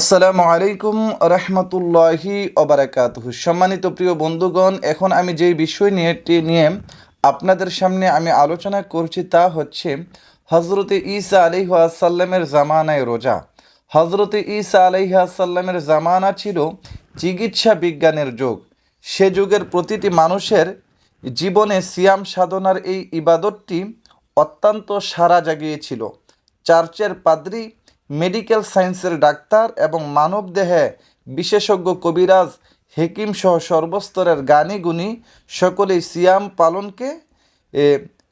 আসসালামু আলাইকুম রহমতুল্লাহি অবরাকাত সম্মানিত প্রিয় বন্ধুগণ, এখন আমি যেই বিষয় নিয়ে টি- নিয়ে আপনাদের সামনে আমি আলোচনা করছি তা হচ্ছে হজরতে ঈসা আলিহাসাল্লামের জামানায় রোজা। হজরতে ঈসা আলিহাসাল্লামের জামানা ছিল চিকিৎসা বিজ্ঞানের যুগ। সে যুগের প্রতিটি মানুষের জীবনে সিয়াম সাধনার এই ইবাদতটি অত্যন্ত সারা জাগিয়েছিল। চার্চের পাদ্রী মেডিকেল সায়েন্সের ডাক্তার এবং মানবদেহে বিশেষজ্ঞ কবিরাজ হেকিম সহ সর্বস্তরের জ্ঞানী গুণী সকলেই সিয়াম পালনকে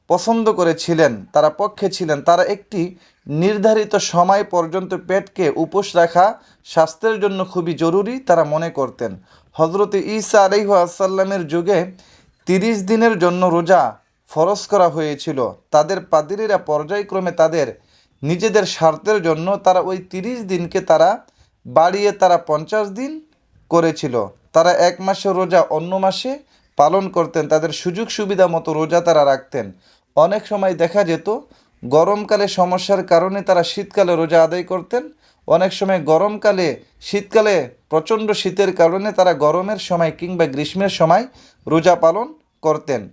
পছন্দ করেছিলেন। তারা পক্ষে ছিলেন। তারা একটি নির্ধারিত সময় পর্যন্ত পেটকে উপোস রাখা স্বাস্থ্যের জন্য খুবই জরুরি, তারা মনে করতেন। হজরত ঈসা আলাইহাসাল্লামের যুগে তিরিশ দিনের জন্য রোজা ফরজ করা হয়েছিল। তাদের পাদিরিরা পর্যায়ক্রমে তাদের নিজেদের স্বার্থের জন্য তারা ওই তিরিশ দিনকে তারা বাড়িয়ে তারা পঞ্চাশ দিন করেছিল। তারা এক মাসে রোজা অন্য মাসে পালন করতেন, তাদের সুযোগ সুবিধা মতো রোজা তারা রাখতেন। অনেক সময় দেখা যেত, গরমকালে সমস্যার কারণে তারা শীতকালে রোজা আদায় করতেন। অনেক সময় গরমকালে, শীতকালে প্রচণ্ড শীতের কারণে তারা গরমের সময় কিংবা গ্রীষ্মের সময় রোজা পালন করতেন।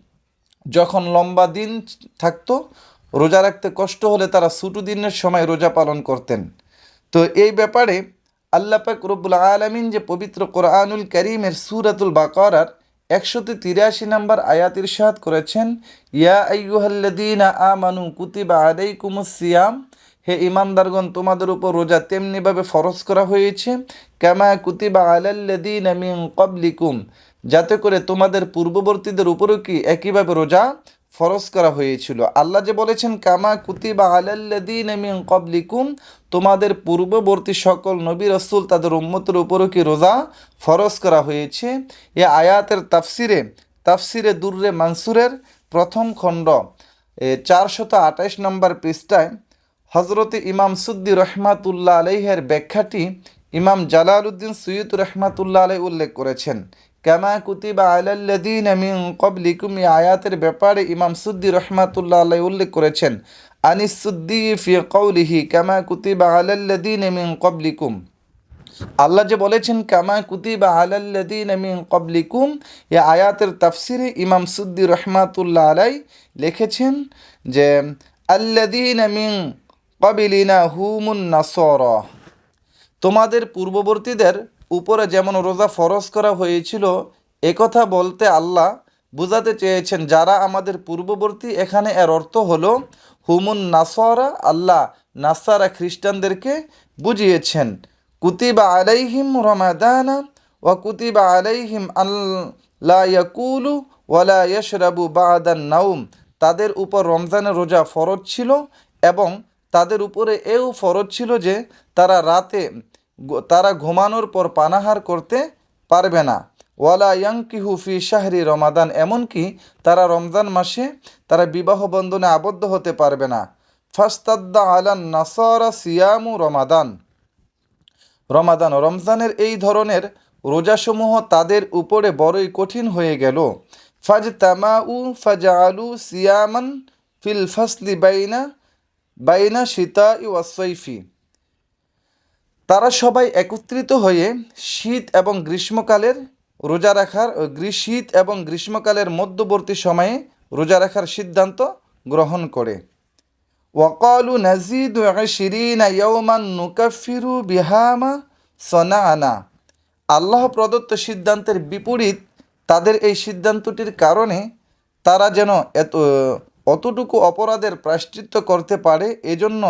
যখন লম্বা দিন থাকতো রোজা রাখতে কষ্ট হলে তারা ছুটু দিনের সময় রোজা পালন করতেন। তো এই ব্যাপারে আল্লাহ পাক রব্বুল আলমিন যে পবিত্র কোরআনুল করিমের সুরাতুল বাকরার একশোতে তিরাশি নম্বর আয়াত ইরশাদ করেছেন, ইয়া আইয়ুহাল্লাদিনা আমানু কুতিবা আলাইকুমুস সিয়াম হে ইমানদারগণ তোমাদের উপর রোজা তেমনিভাবে ফরজ করা হয়েছে, কামা কুতিবা আলাল্লাদিনা ক্বাবলিকুম যাতে করে তোমাদের পূর্ববর্তীদের উপরও কি একইভাবে রোজা ফরজ করা হয়েছিল। আল্লাহ যে বলেছেন, কামা কুতিবা আলাল্লাদিন মিন ক্বাবলিকুম তোমাদের পূর্ববর্তী সকল নবী রসুল তাদের উম্মতের উপরও কি রোজা ফরজ করা হয়েছে? এ আয়াতের তাফসিরে তাফসিরে দুর্রে মানসুরের প্রথম খণ্ড চারশত আঠাইশ নম্বর পৃষ্ঠায় হজরতে ইমাম সুদ্দি রহমাতুল্লাহ আলহের ব্যাখ্যাটি ইমাম জালালউদ্দিন সৈয়দ রহমাতুল্লাহ আলাই উল্লেখ করেছেন। কামা কুতিবা আলাল্লাদিন মিন কবলিকুম এই আয়াতের ব্যাপারে ইমাম সুদ্দি রহমাতুল্লাহ আলাই উল্লেখ করেছেন, আনিস সুদ্দি ফি কৌলিহি কামা কুতিবা আলাল্লাদিন মিন কবলিকুম আল্লাহ যে বলেছেন, কামা কুতিবা আলাল্লাদিন মিন কবলিকুম এ আয়াতের তাফসিরে ইমাম সুদ্দি রহমাতুল্লাহ আলাই লিখেছেন যে আল্লাদিন মিন কবিলিনা হুমুন নাসর। তোমাদের পূর্ববর্তীদের উপরে যেমন রোজা ফরজ করা হয়েছিল একথা বলতে আল্লাহ বুঝাতে চেয়েছেন, যারা আমাদের পূর্ববর্তী, এখানে এর অর্থ হলো হুমুন নাসরা, আল্লাহ নাসারা খ্রিস্টানদেরকে বুঝিয়েছেন। কুতিবা আলাইহিম রমাদানা ওয়া কুতিবা আলাইহিম আল্লা ইয়াকুলু ওয়ালা ইয়াশরাবু বাদান নাউম তাদের উপর রমজানের রোজা ফরজ ছিল এবং তাদের উপরে এও ফরজ ছিল যে তারা রাতে তারা ঘুমানোর পর পানাহার করতে পারবে না। ওয়ালা ইয়াংকিহু ফি শাহরি রমাদান, এমনকি তারা রমজান মাসে তারা বিবাহ বন্ধনে আবদ্ধ হতে পারবে না। ফাস্তাদ্দা আলান নাসারা সিয়ামু রমাদান। রমাদান, রমজানের এই ধরনের রোজাসমূহ তাদের উপরে বড়ই কঠিন হয়ে গেল। ফাজ তামাউ ফাজালু সিয়ামান ফিল ফাসলি বাইনা বাইনা সীতা ওয়াসৈফি তারা সবাই একত্রিত হয়ে শীত এবং গ্রীষ্মকালের রোজা রাখার শীত এবং গ্রীষ্মকালের মধ্যবর্তী সময়ে রোজা রাখার সিদ্ধান্ত গ্রহণ করে। ওয়াকালু নাজিদু শিরিনা নুকাফিরু বিহামা সনাআনা। আল্লাহ প্রদত্ত সিদ্ধান্তের বিপরীত তাদের এই সিদ্ধান্তটির কারণে তারা যেন এত, অতটুকু অপরাধের প্রায়শ্চিত্ত করতে পারে, এজন্য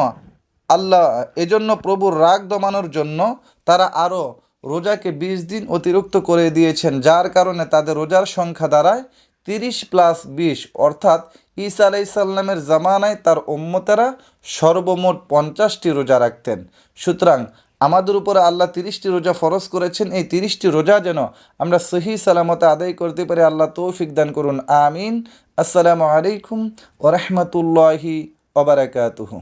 আল্লাহ এজন্য প্রভুর রাগ দমানোর জন্য তারা আরও রোজাকে বিশ দিন অতিরিক্ত করে দিয়েছেন, যার কারণে তাদের রোজার সংখ্যা দাঁড়ায় তিরিশ প্লাস বিশ। অর্থাৎ ঈসা আলাইসাল্লামের জামানায় তার উম্মতেরা সর্বমোট পঞ্চাশটি রোজা রাখতেন। সুতরাং আমাদের উপরে আল্লাহ তিরিশটি রোজা ফরজ করেছেন, এই তিরিশটি রোজা যেন আমরা সহি সালামতে আদায় করতে পারি, আল্লাহ তৌফিক দান করুন। আমিন। আসসালামু আলাইকুম ওরহমতুল্লাহি ওবরাকাতুহু